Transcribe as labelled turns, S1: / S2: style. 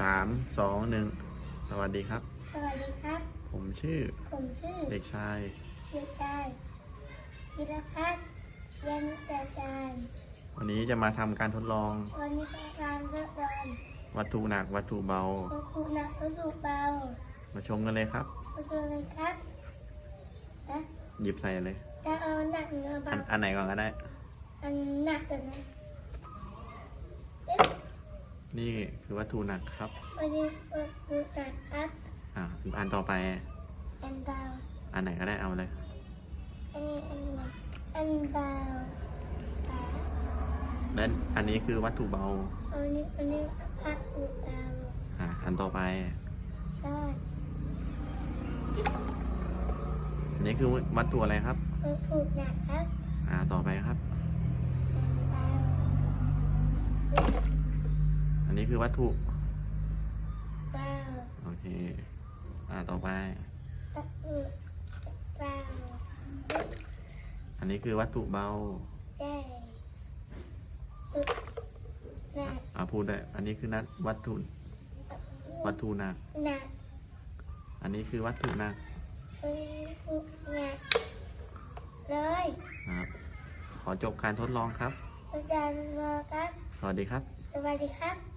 S1: สามสองหนึ่งสวัสดีครับ
S2: สวัสดีครับ
S1: ผมชื่อ
S2: ผมชื่อ
S1: เด็กชาย
S2: เด็กชายวิรพัฒน์ยันตาจารย์
S1: วันนี้จะมาทำการทดลอง
S2: วันนี้กำลังทดลอง
S1: วัตถุหนักวัตถุเบา
S2: วัตถุหนักวัตถุเบา
S1: มาชมกันเลยครับ
S2: วัตถุเลยครับนะ
S1: หยิบใส่เลย
S2: จะเอาหนักหรือเอา
S1: อั
S2: เบาน
S1: อันไหนก่อนก็ได้
S2: อันหนักก่อนนะเอ๊ะ
S1: นี่คือวัตถุหนักครับ
S2: วันนี้วัตถุหนักครับ
S1: อ่าอันต่อไป
S2: อันเบา
S1: อันไหนก็ได้เอาเลย
S2: อันนี้อันหนักอันเบาขา
S1: และอันนี้คือวัตถุเบา
S2: อันนี้อันนี้พักอุเบา
S1: อ่าอันต่อไป
S2: ใช่
S1: อันนี้คือวัตถุอะไรครับ
S2: วัตถุหนักครับ
S1: อ่า ต่อไปครับ
S2: อันเบา
S1: อั นนี้คือวัตถุ
S2: เบา
S1: โอเค อ่าต่อไป
S2: วัตถุเบา
S1: อันนี้คือวัตถุเบา
S2: ใช่วัตถุหนัก
S1: อ่าพูดได้ อันนี้คือนัดวัตถุ วัตถุหนัก
S2: หนัก
S1: อันนี้คือวัตถุหนัก
S2: วัตถุหนักเลย
S1: นะครับ ขอจบการทดลองครับ
S2: อาจารย์รอครับ
S1: สวัสดีครับ
S2: สวัสดีครับ